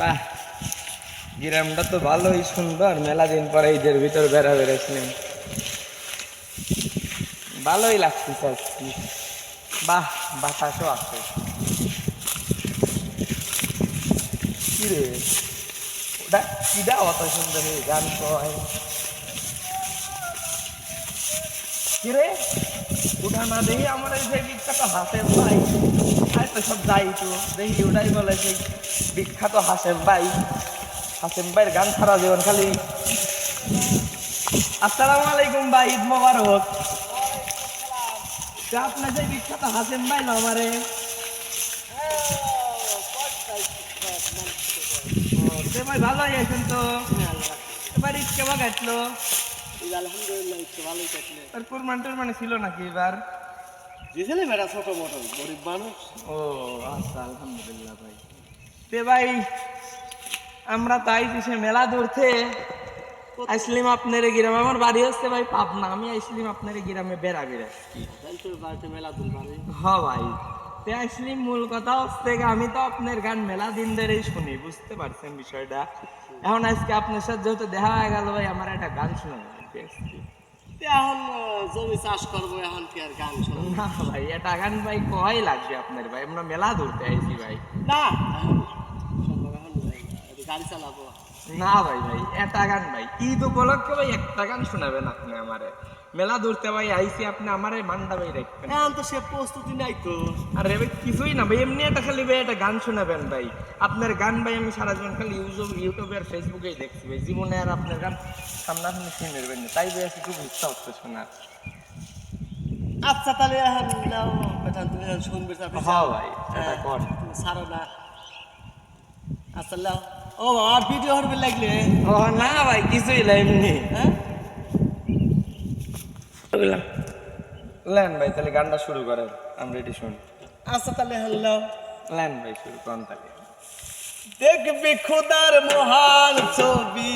বাহ, গ্রামটা তো ভালোই সুন্দর, মেলা দিন পরে ঈদের ভিতর বেড়া বেড়েছিলেন ভালোই লাগতেছে আজকে বাহ, বাতাসও আছে। কিরে ওটা কিডা অত সুন্দর গান কয়? কি রে? ওটা না দেখি আমার এই যে বিখ্যাত হাসেম ভাই। আর তো সব যাই তো, দেখি ওটাই বলে সেই বিখ্যাত হাসেম ভাই। হাসেম ভাইয়ের গান ছাড়া জীবন খালি। আসসালামু আলাইকুম ভাই, ঈদ মোবারক। আপনার যে বিখ্যাত হাসেম ভাই না আমারে? ভাই ভালো আছেন তো? এবার ঈদ কেমন কাটলো আলহামদুলিল্লাহ একটু ভালোই কাটলে। তোর কুরমান টুরমানি ছিল নাকি এবার? দিয়েছিলে মেয়েটা ছোট মোটো গরিব মানুষ। ও আচ্ছা আলহামদুলিল্লাহ ভাই। তে ভাই আমরা তাই সে মেলা দূরতে আইসলিম আপনার গ্রামে। আমার বাড়ি হচ্ছে ভাই পাবনা আমি আইসলিম আপনার গ্রামে বেড়া বেড়া। তাই তোর বাড়িতে মেলা দুল পারে হ ভাই তে আইসলিম মূল কথা হচ্ছে আমি তো আপনার গান মেলা দিন ধরেই শুনি বুঝতে পারছেন বিষয়টা? এখন আজকে আপনার সাথে যেহেতু দেখা হয়ে গেল ভাই আমার একটা গান শোনা এখন আহ, জমি চাষ করব এখন কি আর গান শোনাবো? না ভাই এটা গান ভাই কয় লাগবে আপনার ভাই? আমরা মেলা ধরতে আইছি ভাই। না এখন এখন গাড়ি চালাবো। না ভাই ভাই এটা গান ভাই। ঈদ উপলক্ষে ভাই একটা গান শোনাবেন আপনি আমারে। মেলা দূরতে ভাই আইসি আপনি আমারে মান্ডা ভাই রাখবেন এখন তো সে প্রস্তুতি নাই তো। আর ভাই কিছুই না ভাই এমনি একটা খালি ভাই একটা গান শোনাবেন ভাই। আপনার গান ভাই আমি সারা জীবন খালি ইউটিউব ইউটিউবে আর ফেসবুকেই দেখছি ভাই। জীবনে আর আপনার গান সামনাসামনি শুনে নেবেন না। তাই ভাই খুব ইচ্ছা হচ্ছে শোনার আচ্ছা তাহলে এখন নাও বেটা তুমি শুনবে হ্যাঁ ভাই, এটা হ্যাঁ, কর। তুমি ছাড়ো না। আচ্ছা লাও ও বাবা ভিডিও হরবে লাগলে? ও না ভাই কিছুই হ্যাঁ? লেন ভাই তাহলে গানটা শুরু করেন আমরা এটি শুনি। আচ্ছা তাহলে হ্যালো। লেন ভাই শুরু করেন তাহলে। দেখবি খুদার মহান ছবি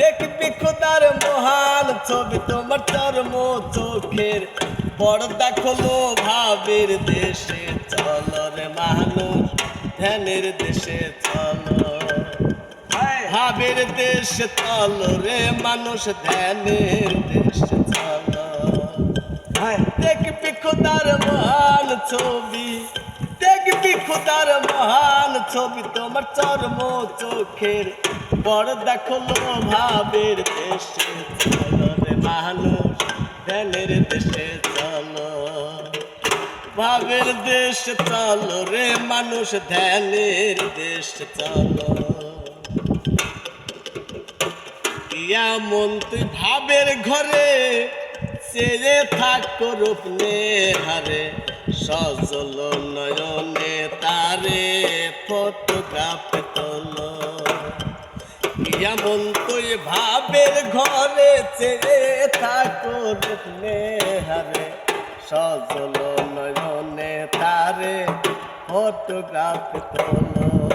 দেখবি খুদার মহান ছবি তোমার চর্ম চোখের পর্দা খোলো ভাবের দেশে চলো রে মানুষ ধ্যানের দেশে চলো। ভাবের দেশ চলো রে মানুষ ধ্যানের দেশে চলো দেখবি খুদার মহান ছবি দেখবি খুদার মহান ছবি তোমার চর্ম চোখের বড় দেখো ভাবের দেশে চলো রে মানুষ ধ্যানের দেশে চলো ভাবের দেশ চলো রে মানুষ ধ্যানের দেশ চলো এমন তুই ভাবের ঘরে চেয়ে থাক রূপনে হারে, সজল নয়নে তারে ফটোগ্রাফ তোল এমন তুই ভাবের ঘরে চেয়ে থাক রূপনে হারে, সজল নয়নে তারে ফটোগ্রাফ তোল